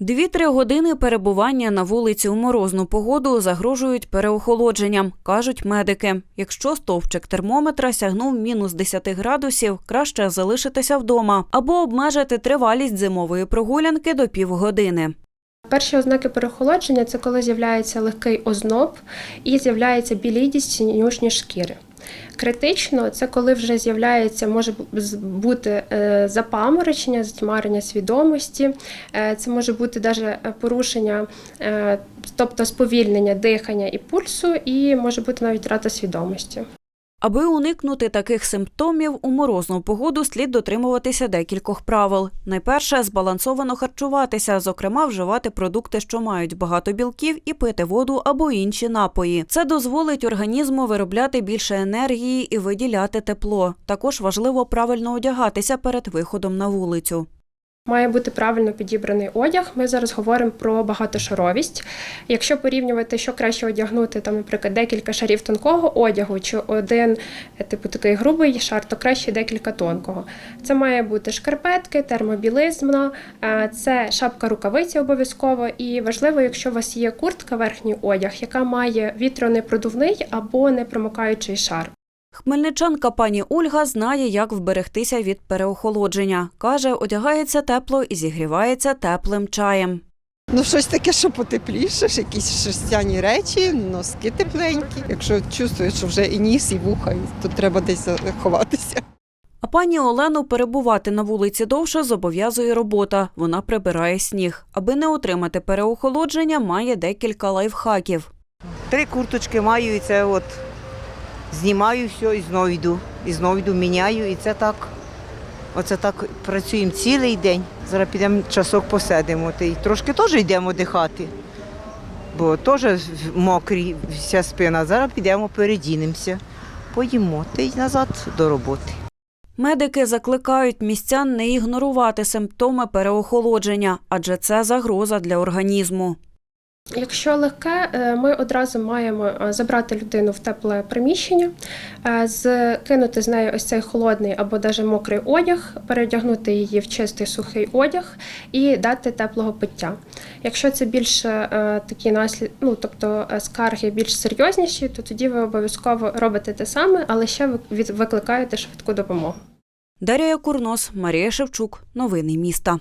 Дві-три години перебування на вулиці у морозну погоду загрожують переохолодженням, кажуть медики. Якщо стовпчик термометра сягнув мінус 10 градусів, краще залишитися вдома або обмежити тривалість зимової прогулянки до півгодини. Перші ознаки переохолодження це коли з'являється легкий озноб і з'являється білідість синюшні шкіри. Критично це коли вже з'являється, може бути е, запаморочення, затьмарення свідомості, е, це може бути навіть порушення, е, тобто сповільнення дихання і пульсу, і може бути навіть втрата свідомості. Аби уникнути таких симптомів, у морозну погоду слід дотримуватися декількох правил. Найперше збалансовано харчуватися, зокрема, вживати продукти, що мають багато білків, і пити воду або інші напої. Це дозволить організму виробляти більше енергії і виділяти тепло. Також важливо правильно одягатися перед виходом на вулицю. Має бути правильно підібраний одяг. Ми зараз говоримо про багатошаровість. Якщо порівнювати, що краще одягнути, там, наприклад, декілька шарів тонкого одягу чи один, е, типу такий грубий шар, то краще декілька тонкого. Це має бути шкарпетки, термобілизна, е, це шапка рукавиці обов'язково. І важливо, якщо у вас є куртка, верхній одяг, яка має вітронепродувний або непромокаючий шар. Хмельничанка пані Ольга знає, як вберегтися від переохолодження. Каже, одягається тепло і зігрівається теплим чаєм. Ну, щось таке, що потепліше, ж якісь шерстяні речі, носки тепленькі. Якщо чувствуєш, що вже і ніс, і вуха, то треба десь ховатися. А пані Олену перебувати на вулиці довше зобов'язує робота. Вона прибирає сніг. Аби не отримати переохолодження, має декілька лайфхаків. Три курточки маю, і це от знімаю все і знову йду. І знову йду, міняю, і це так. Оце так працюємо цілий день. Зараз підемо часок посидимо. Й трошки теж йдемо дихати. Бо теж мокрі вся спина. Зараз підемо передінемося, поїмо та й назад до роботи. Медики закликають містян не ігнорувати симптоми переохолодження, адже це загроза для організму. Якщо легке, е, ми одразу маємо е, забрати людину в тепле приміщення, е, скинути з неї ось цей холодний або навіть мокрий одяг, передягнути її в чистий сухий одяг і дати теплого пиття. Якщо це більше такі наслід, ну тобто скарги більш серйозніші, то тоді ви обов'язково робите те саме, але ще ви- викликаєте швидку допомогу. Дарія Курнос, Марія Шевчук. Новини міста.